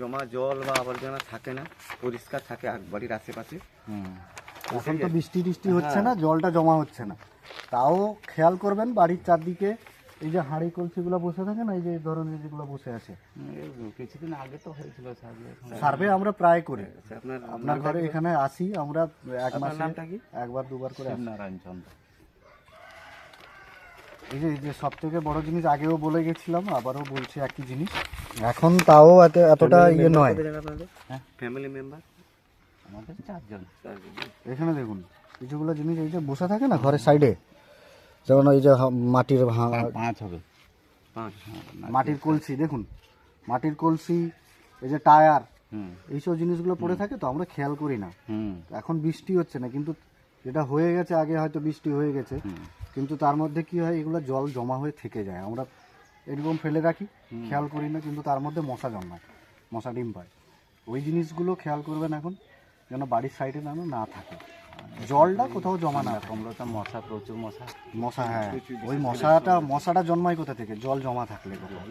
জমা জল বা আবর্জনা থাকে না পরিষ্কার থাকে এক বাড়ির আশেপাশে। এখন তো বৃষ্টি টিষ্টি হচ্ছে না জলটা জমা হচ্ছে না। তাও খেয়াল করবেন বাড়ির চারদিকে এই যে হাঁড়ি কলসিগুলো বসে থাকে না এই যে ধরনের যেগুলো বসে আছে। কিছুদিন আগে তো হয়েছিল সার্ভে আমরা প্রায় করি। আচ্ছা, আপনার আপনার ঘরে এখানে আসি আমরা এক মাসে একবার দুবার করে। নারায়ণ চন্দ্র। এই যে এই যে সব থেকে বড় জিনিস আগেও বলে গেছিলাম আবারও বলছি একই জিনিস। এখন তাও এত এতটা ইয়ে নয়। হ্যাঁ। ফ্যামিলি মেম্বার আমাদের চারজন। এখানে দেখুন কিছুগুলো জিনিস এই যে বসে থাকে না ঘরের সাইডে? যেমন এই যে মাটির পাঁচ হবে। পাঁচ। মাটির কলসি দেখুন। মাটির কলসি এই যে টায়ার হুম। এইসব জিনিসগুলো পড়ে থাকে তো আমরা খেয়াল করি না। হুম। এখন বৃষ্টি হচ্ছে না কিন্তু যেটা হয়ে গেছে আগে হয়তো বৃষ্টি হয়ে গেছে। কিন্তু তার মধ্যে কি হয় এগুলো জল জমা হয়ে থেকে যায়। আমরা এরকম ফেলে রাখি খেয়াল করি না কিন্তু তার মধ্যে মশা জন্মায় মশা ডিম পায়। ওই জিনিসগুলো খেয়াল করবেন এখন যেন বাড়ির সাইডে যেন না থাকে। জলটা কোথাও জমা না থাকে। তোমরা তো মশা প্রচুর মশা। মশা হ্যাঁ। ওই মশাটা মশাটা জন্মায় কোথা থেকে? জল জমা থাকলে কোথাও।